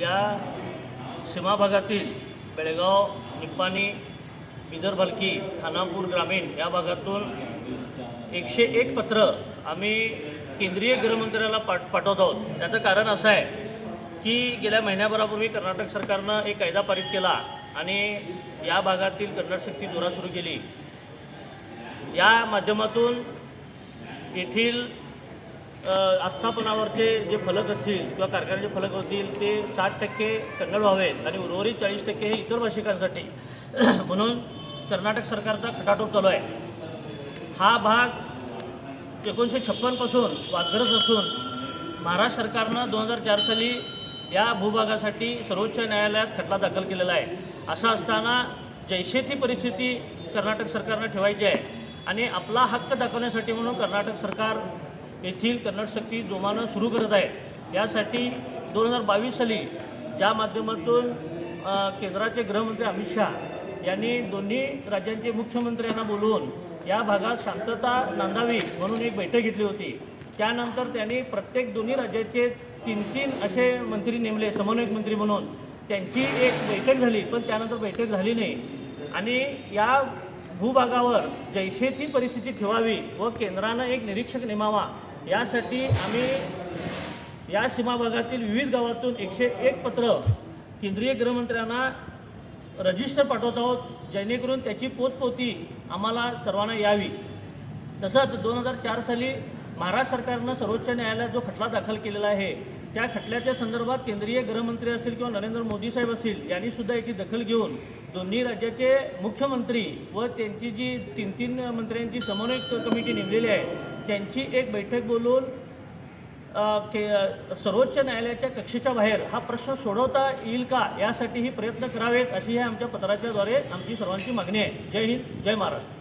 या सीमा भागातील बेळगाव निप्पाणी बिदरभलकी खानापूर ग्रामीण या भागातून एकशे एक पत्र आम्ही केंद्रीय गृहमंत्र्याला पाठ पाठवत आहोत. त्याचं कारण असं आहे की गेल्या महिन्याभरापूर्वी कर्नाटक सरकारनं एक कायदा पारित केला आणि या भागातील कन्नड शक्ती जोरा सुरू केली. या माध्यमातून येथील आस्थापनावरचे जे फलक असतील किंवा कारखान्याचे फलक असतील ते साठ टक्के कन्नड व्हावेत आणि उर्वरित चाळीस टक्के हे इतर भाषिकांसाठी. म्हणून कर्नाटक सरकारचा खटाटोप चालू आहे. हा भाग एकोणीसशे छप्पनपासून वादग्रस्त असून महाराष्ट्र सरकारनं दोन हजार चार साली या भूभागासाठी सर्वोच्च न्यायालयात खटला दाखल केलेला आहे. असं असताना जैसे ती परिस्थिती कर्नाटक सरकारनं ठेवायची आहे आणि आपला हक्क दाखवण्यासाठी म्हणून कर्नाटक सरकार येथील कन्नड शक्ती जोमानं सुरू करत आहे यासाठी दोन हजार बावीस साली ज्या माध्यमातून केंद्राचे गृहमंत्री अमित शहा यांनी दोन्ही राज्यांचे मुख्यमंत्र्यांना बोलवून या भागात शांतता नांदावी म्हणून एक बैठक घेतली होती. त्यानंतर त्यांनी प्रत्येक दोन्ही राज्याचे तीन तीन असे मंत्री नेमले समन्वयक मंत्री म्हणून. त्यांची एक बैठक झाली पण त्यानंतर बैठक झाली नाही. आणि या भूभागावर जैसे ती परिस्थिती ठेवावी व केंद्रानं एक निरीक्षक नेमावा यासाठी आम्ही या सीमा भागातील विविध गावातून एकशे एक पत्र केंद्रीय गृहमंत्र्यांना रजिस्टर पाठवत आहोत जेणेकरून त्याची पोचपोती आम्हाला सर्वांना यावी. तसंच दोन हजार चार साली महाराष्ट्र सरकारनं सर्वोच्च न्यायालयात जो खटला दाखल केलेला आहे त्या खटल्याच्या संदर्भात केंद्रीय गृहमंत्री असतील किंवा नरेंद्र मोदी साहेब असतील यांनी सुद्धा याची दखल घेऊन दोन्ही राज्याचे मुख्यमंत्री व त्यांची जी तीन तीन मंत्र्यांची समन्वय कमिटी नेमलेली आहे त्यांची एक बैठक बोलवून के सर्वोच्च न्यायालयाच्या कक्षेच्या बाहेर हा प्रश्न सोडवता येईल का यासाठीही प्रयत्न करावेत अशी ह्या आमच्या पत्राच्याद्वारे आमची सर्वांची मागणी आहे. जय हिंद जय महाराष्ट्र.